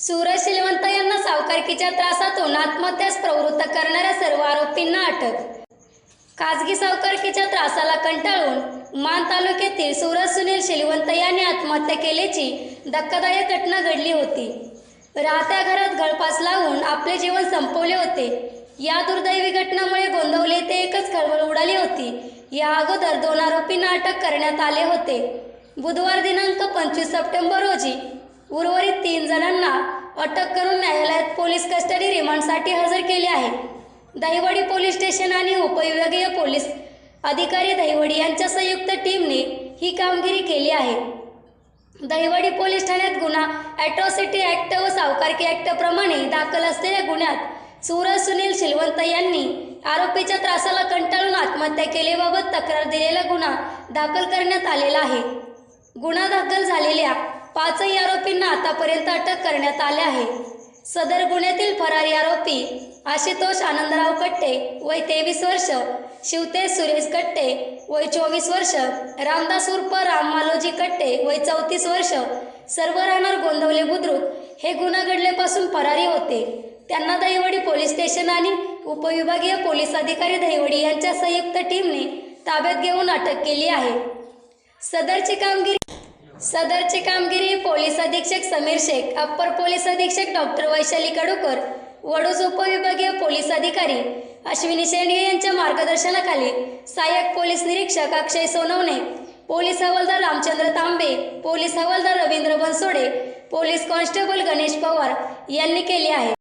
यांना सावकारकीच्या त्रासातून आत्महत्यास प्रवृत्त करणाऱ्या सर्व आरोपींना अटक. खाजगी सावकारकीच्या त्रासाला कंटाळून मान तालुक्यातील सूरज सुनील शिलवंत यांनी आत्महत्या केल्याची धक्कादायक घटना घडली होती. राहत्या घरात गळपास लावून आपले जीवन संपवले होते. या दुर्दैवी घटनामुळे गोंधवले ते एकच खळबळ उडाली होती. या अगोदर दोन आरोपींना अटक करण्यात आले होते. बुधवार दिनांक पंचवीस सप्टेंबर रोजी उर्वरित तीन जणांना अटक करून न्यायालयात पोलीस कस्टडी रिमांडसाठी हजर केले आहे. दहिवडी पोलीस स्टेशन आणि उपविभागीय पोलीस अधिकारी दहिवडी यांच्या संयुक्त टीमने ही कामगिरी केली आहे. दहिवडी पोलीस ठाण्यात गुन्हा ॲट्रॉसिटी ॲक्ट व सावकारकी ॲक्टप्रमाणे दाखल असलेल्या गुन्ह्यात सूरज सुनील शिलवंत यांनी आरोपीच्या त्रासाला कंटाळून आत्महत्या केल्याबाबत तक्रार दिलेला गुन्हा दाखल करण्यात आलेला आहे. गुन्हा दाखल झालेल्या पाचही आरोपींना आतापर्यंत अटक करण्यात आले आहे. सदर गुन्ह्यातील फरारी आरोपी आशुतोष आनंदराव कट्टे वय तेवीस वर्ष शिवतेज सुरेश कट्टे वय चोवीस वर्ष रामदास उर्फ राम मालोजी कट्टे वय चौतीस वर्ष सर्व राहणार गोंदवले बुद्रुक हे गुन्हा घडल्यापासून फरारी होते. त्यांना दहिवडी पोलीस स्टेशन आणि उपविभागीय पोलीस अधिकारी दहिवडी यांच्या संयुक्त टीमने ताब्यात घेऊन अटक केली आहे. सदरची कामगिरी सदरची कामगिरी पोलीस अधीक्षक समीर शेख अप्पर पोलीस अधीक्षक डॉक्टर वैशाली कडूकर वडूज उपविभागीय पोलीस अधिकारी अश्विनी शेंडगे यांच्या मार्गदर्शनाखाली सहाय्यक पोलीस निरीक्षक अक्षय सोनवणे पोलीस हवालदार रामचंद्र तांबे पोलीस हवालदार रवींद्र बनसोडे पोलीस कॉन्स्टेबल गणेश पवार यांनी केले आहे.